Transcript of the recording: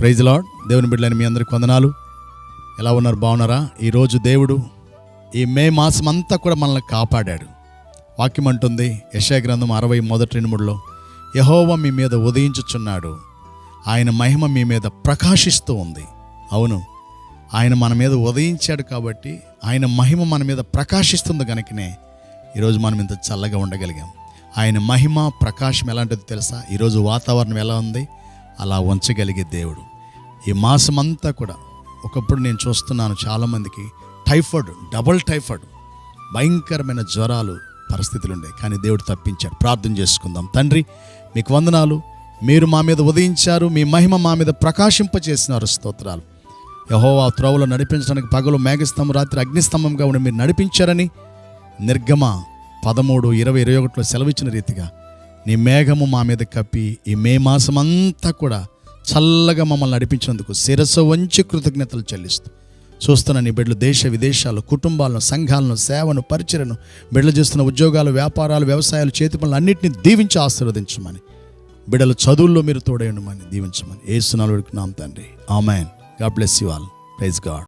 Praise lord దేవుని బిడ్డలని మీ అందరికి వందనాలు. ఎలా ఉన్నారు? బాగున్నారా? ఈరోజు దేవుడు ఈ మే మాసం అంతా కూడా మనల్ని కాపాడాడు. వాక్యం అంటుంది యశాగ్రంథం అరవై మొదటి రెండు మూడులో యహోవ మీ మీద ఉదయించుచున్నాడు. ఆయన మహిమ మీ మీద ప్రకాశిస్తూ ఉంది. అవును ఆయన మన మీద ఉదయించాడు కాబట్టి ఆయన మహిమ మన మీద ప్రకాశిస్తుంది కనుకనే ఈరోజు మనం ఇంత చల్లగా ఉండగలిగాం. ఆయన మహిమ ప్రకాశం ఎలాంటిది తెలుసా? ఈరోజు వాతావరణం ఎలా ఉంది? అలా ఉంచగలిగే దేవుడు. ఈ మాసం అంతా కూడా ఒకప్పుడు నేను చూస్తున్నాను చాలామందికి టైఫాయిడ్ డబుల్ టైఫాయిడ్ భయంకరమైన జ్వరాలు పరిస్థితులు ఉండే కానీ దేవుడు తప్పించాడు. ప్రార్థన చేసుకుందాం. తండ్రి మీకు వందనాలు. మీరు మా మీద ఉదయించారు. మీ మహిమ మా మీద ప్రకాశింపచేసినారు స్తోత్రాలు. యహోవా త్రోవలో నడిపించడానికి పగలు మేఘస్తంభం రాత్రి అగ్నిస్తంభంగా ఉండి మీరు నడిపించారని నిర్గమ పదమూడు ఇరవై ఇరవై ఒకటిలో సెలవిచ్చిన రీతిగా నీ మేఘము మా మీద కప్పి ఈ మే మాసం అంతా కూడా చల్లగా మమ్మల్ని నడిపించినందుకు శిరస్సు వంచి కృతజ్ఞతలు చెల్లిస్తూ చూస్తున్న నీ బిడ్డలు దేశ విదేశాలు కుటుంబాలను సంఘాలను సేవను పరిచయను బిడ్డలు చేస్తున్న ఉద్యోగాలు వ్యాపారాలు వ్యవసాయాలు చేతి పనులు అన్నింటినీ దీవించి ఆశీర్వదించమని. బిడ్డల చదువుల్లో మీరు తోడేయమని దీవించమని. ఏ సునాలు నామ తండ్రి. Amen. God bless you all. Praise God.